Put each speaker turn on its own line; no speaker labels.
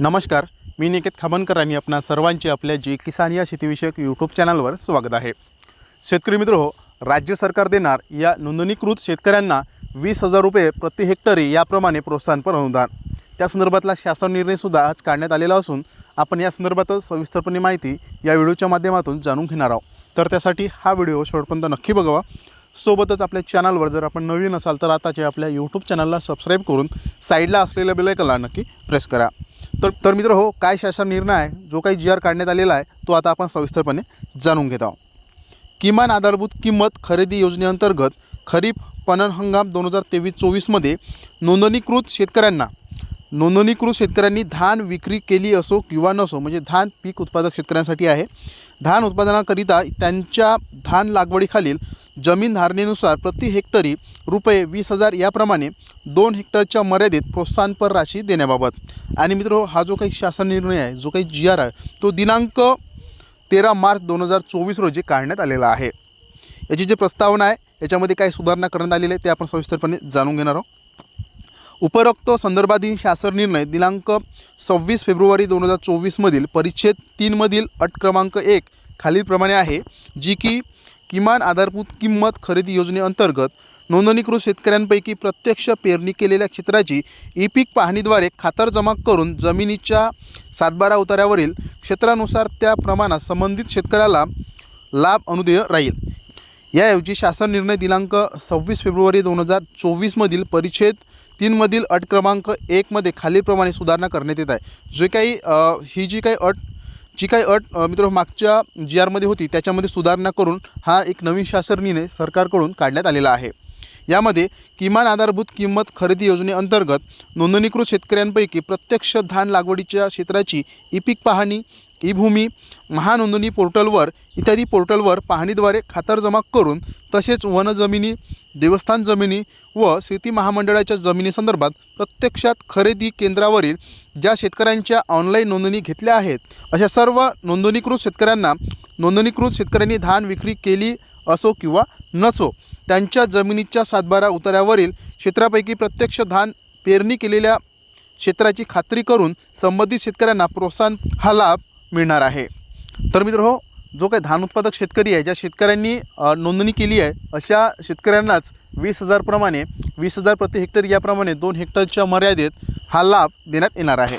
नमस्कार मी निकेत खाबनकर आणि आपणा सर्वांचे आपल्या जे किसान या शेतीविषयक यूट्यूब चॅनलवर स्वागत आहे. शेतकरी मित्र हो राज्य सरकार देणार या नोंदणीकृत शेतकऱ्यांना वीस हजार रुपये प्रति हेक्टरी याप्रमाणे प्रोत्साहनपर अनुदान. त्या संदर्भातला शासन निर्णयसुद्धा आज काढण्यात आलेला असून आपण या संदर्भातच सविस्तरपणे माहिती या व्हिडिओच्या माध्यमातून जाणून घेणार आहोत. तर त्यासाठी हा व्हिडिओ शेवटपर्यंत नक्की बघावा. सोबतच आपल्या चॅनलवर जर आपण नवीन असाल तर आताचे आपल्या यूट्यूब चॅनलला सबस्क्राईब करून साईडला असलेल्या बेलायकनला नक्की प्रेस करा. तर तर मित्र हो काय शासन निर्णय आहे जो काही जी आर काढण्यात आलेला आहे तो आता आपण सविस्तरपणे जाणून घेत आहोत. किमान आधारभूत किंमत खरेदी योजनेअंतर्गत खरीप पणन हंगाम दोन हजार तेवीस चोवीसमध्ये नोंदणीकृत शेतकऱ्यांना नोंदणीकृत शेतकऱ्यांनी धान विक्री केली असो किंवा नसो म्हणजे धान पीक उत्पादक शेतकऱ्यांसाठी आहे धान उत्पादनाकरिता त्यांच्या धान लागवडीखालील जमीन धारणेनुसार प्रति हेक्टरी रुपये वीस हजार याप्रमाणे दोन हेक्टरच्या मर्यादेत प्रोत्साहनपर राशी देण्याबाबत. आणि मित्र हा जो काही शासन निर्णय आहे जो काही जी आर आहे तो दिनांक तेरा मार्च दोन हजार चोवीस रोजी काढण्यात आलेला आहे. याची जी प्रस्तावना आहे याच्यामध्ये काही सुधारणा करण्यात आलेली आहे ते आपण सविस्तरपणे जाणून घेणार आहोत. उपरोक्त संदर्भातील शासन निर्णय दिनांक सव्वीस फेब्रुवारी दोन हजार चोवीसमधील परिच्छेद तीनमधील अट क्रमांक एक खालीलप्रमाणे आहे जी की किमान आधारभूत किंमत खरेदी योजनेअंतर्गत नोंदणीकृत शेतकऱ्यांपैकी प्रत्यक्ष पेरणी केलेल्या क्षेत्राची ई पीक पाहणीद्वारे खातर जमा करून जमिनीच्या सातबारा उतार्यावरील क्षेत्रानुसार त्या प्रमाणात संबंधित शेतकऱ्याला लाभ अनुदेय राहील. याऐवजी शासन निर्णय दिनांक सव्वीस फेब्रुवारी दोन हजार चोवीसमधील परिच्छेद तीनमधील अट क्रमांक एकमध्ये खालीलप्रमाणे सुधारणा करण्यात येत आहे. जे काही ही जी काही अट जी काही अट मित्र मागच्या जी आरमध्ये होती त्याच्यामध्ये सुधारणा करून हा एक नवीन शासन निर्णय सरकारकडून काढण्यात आलेला आहे. यामध्ये किमान आधारभूत किंमत खरेदी योजनेअंतर्गत नोंदणीकृत शेतकऱ्यांपैकी प्रत्यक्ष धान लागवडीच्या क्षेत्राची ई पीक पाहणी ई भूमी महानोंदणी पोर्टलवर इत्यादी पोर्टलवर पाहणीद्वारे खातरजमा करून तसेच वनजमिनी देवस्थान जमिनी व शेती महामंडळाच्या जमिनीसंदर्भात प्रत्यक्षात खरेदी केंद्रावरील ज्या शेतकऱ्यांच्या ऑनलाईन नोंदणी घेतल्या आहेत अशा सर्व नोंदणीकृत शेतकऱ्यांना नोंदणीकृत शेतकऱ्यांनी धान विक्री केली असो किंवा नसो त्यांच्या जमिनीच्या सातबारा उतार्यावरील क्षेत्रापैकी प्रत्यक्ष धान पेरणी केलेल्या क्षेत्राची खात्री करून संबंधित शेतकऱ्यांना प्रोत्साहन हा लाभ मिळणार आहे. तर मित्र हो जो काही धान उत्पादक शेतकरी आहे ज्या शेतकऱ्यांनी नोंदणी केली आहे अशा शेतकऱ्यांनाच वीस हजारप्रमाणे वीस हजार प्रति हेक्टर याप्रमाणे दोन हेक्टरच्या मर्यादेत हा लाभ देण्यात येणार आहे.